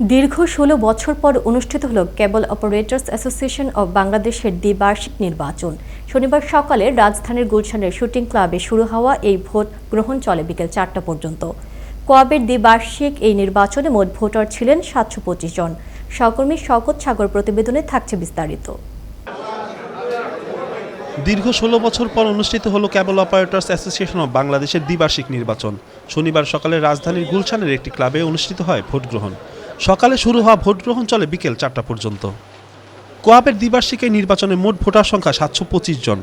দীর্ঘ ষোলো বছর পর অনুষ্ঠিত হল কেবল অপারেটর্স অ্যাসোসিয়েশন অব বাংলাদেশের দ্বিবার্ষিক নির্বাচন। শনিবার সকালে রাজধানীর গুলশানের শুটিং ক্লাবে শুরু হওয়া এই ভোট গ্রহণ চলে বিকেল চারটা পর্যন্ত। কোয়াবের দ্বিবার্ষিক এই নির্বাচনে মোট ভোটার ছিলেন সাতশো পঁচিশ জন। সহকর্মী শওকত সাগর প্রতিবেদনে থাকছে বিস্তারিত। দীর্ঘ ষোলো বছর পর অনুষ্ঠিত হলো কেবল অপারেটর্স অ্যাসোসিয়েশন অব বাংলাদেশের দ্বিবার্ষিক নির্বাচন। শনিবার সকালে রাজধানীর গুলশানের একটি ক্লাবে অনুষ্ঠিত হয় ভোট গ্রহণ। সকালে শুরু হওয়া ভোট গ্রহণ চলে বিকেল চারটা পর্যন্ত। কোয়াবের দ্বিবার্ষিক এই নির্বাচনে মোট ভোটার সংখ্যা সাতশো পঁচিশ জন।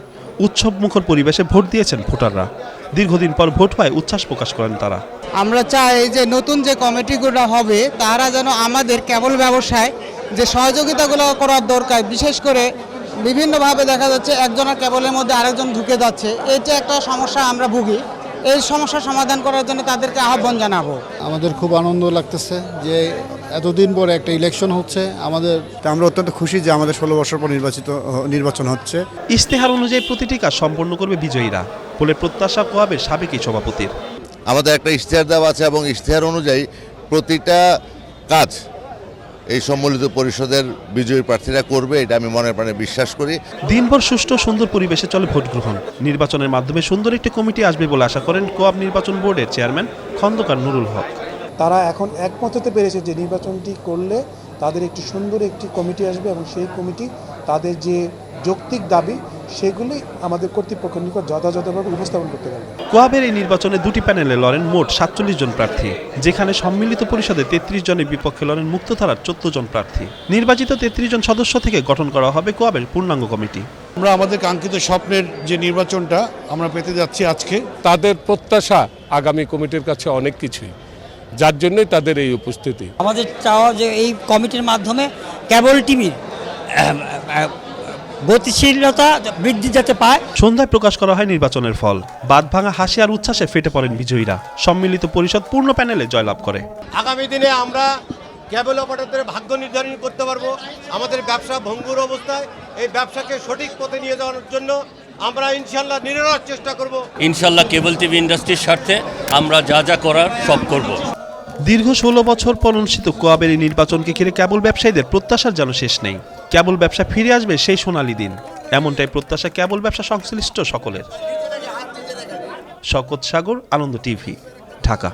উৎসব মুখর পরিবেশে ভোট দিয়েছেন ভোটাররা। দীর্ঘদিন পর ভোট হয় উচ্ছ্বাস প্রকাশ করেন তারা। আমরা চাই যে নতুন যে কমিটিগুলো হবে তারা যেন আমাদের কেবল ব্যবসায় যে সহযোগিতাগুলো করার দরকার বিশেষ করে বিভিন্নভাবে দেখা যাচ্ছে একজনের কেবলের মধ্যে আরেকজন ঢুকে যাচ্ছে এইটা একটা সমস্যা আমরা ভুগি। এই সমস্যার সমাধান করার জন্য তাদেরকে আহ্বান জানাব। আমাদের খুব আনন্দ লাগতেছে যে এতদিন পরে একটা ইলেকশন হচ্ছে আমাদের আমরা অত্যন্ত খুশি যে আমাদের ষোলো বছর পর নির্বাচিত নির্বাচন হচ্ছে। ইশতেহার অনুযায়ী প্রতিটি কাজ সম্পন্ন করবে বিজয়ীরা। বলে প্রত্যাশা কোয়াবের সাবেক এই সভাপতির। আমাদের একটা ইশতেহার দেওয়া আছে এবং ইশতেহার অনুযায়ী প্রতিটা কাজ এই সম্মিলিত পরিষদের বিজয়ী প্রার্থীরা করবে এটা আমি মনে প্রাণে বিশ্বাস করি। দিনভর সুষ্ঠু সুন্দর পরিবেশে চলে ভোট গ্রহণ। নির্বাচনের মাধ্যমে সুন্দর একটি কমিটি আসবে বলে আশা করেন কোয়াব নির্বাচন বোর্ডের চেয়ারম্যান খন্দকার নুরুল হক। তারা এখন একমত হতে পেরেছে যে নির্বাচনটি করলে তাদের একটি সুন্দর একটি কমিটি আসবে এবং সেই কমিটি তাদের যে যৌক্তিক দাবি সেগুলি আমাদের কর্তৃপক্ষের নিকট যথাযথভাবে উপস্থাপন করতে পারবে। কোয়াবের এই নির্বাচনে দুটি প্যানেলে লড়েন মোট সাতচল্লিশ জন প্রার্থী যেখানে সম্মিলিত পরিষদে তেত্রিশ জনের বিপক্ষে লড়েন মুক্তধারার চোদ্দ জন প্রার্থী। নির্বাচিত তেত্রিশ জন সদস্য থেকে গঠন করা হবে কোয়াবের পূর্ণাঙ্গ কমিটি। আমরা আমাদের কাঙ্ক্ষিত স্বপ্নের যে নির্বাচনটা আমরা পেতে যাচ্ছি আজকে তাদের প্রত্যাশা আগামী কমিটির কাছে অনেক কিছুই। যার জন্যই তাদের এই উপস্থিতি। আমাদের চাওয়া যে এই কমিটির মাধ্যমে কেবল টিভির গতিশীলতা বৃদ্ধি যাতে পায়। সন্ধ্যায় প্রকাশ করা হয় নির্বাচনের ফল। বাদ ভাঙা হাসি আর উচ্ছ্বাসে ফেটে পড়েন বিজয়ীরা। সম্মিলিত পরিষদ পূর্ণ প্যানেলে জয়লাভ করে। আগামী দিনে আমরা ক্যাবেল অপারেটরের ভাগ্য নির্ধারণ করতে পারব। আমাদের ব্যবসা ভঙ্গুর অবস্থায়। এই ব্যবসাকে সঠিক পথে নিয়ে যাওয়ার জন্য আমরা ইনশাল্লাহ নিরলস চেষ্টা করব। ইনশাল্লাহ কেবল টিভি ইন্ডাস্ট্রির স্বার্থে আমরা যা যা করার সব করব। দীর্ঘ ষোলো বছর পর অনুষ্ঠিত কোয়াবের নির্বাচনকে ঘিরে কেবল ব্যবসায়ীদের প্রত্যাশার যেন শেষ নেই। কেবল ব্যবসা ফিরে আসবে সেই সোনালি দিন। এমনটাই প্রত্যাশা কেবল ব্যবসা সংশ্লিষ্ট সকলের। শকত সাগর, আনন্দ টিভি, ঢাকা।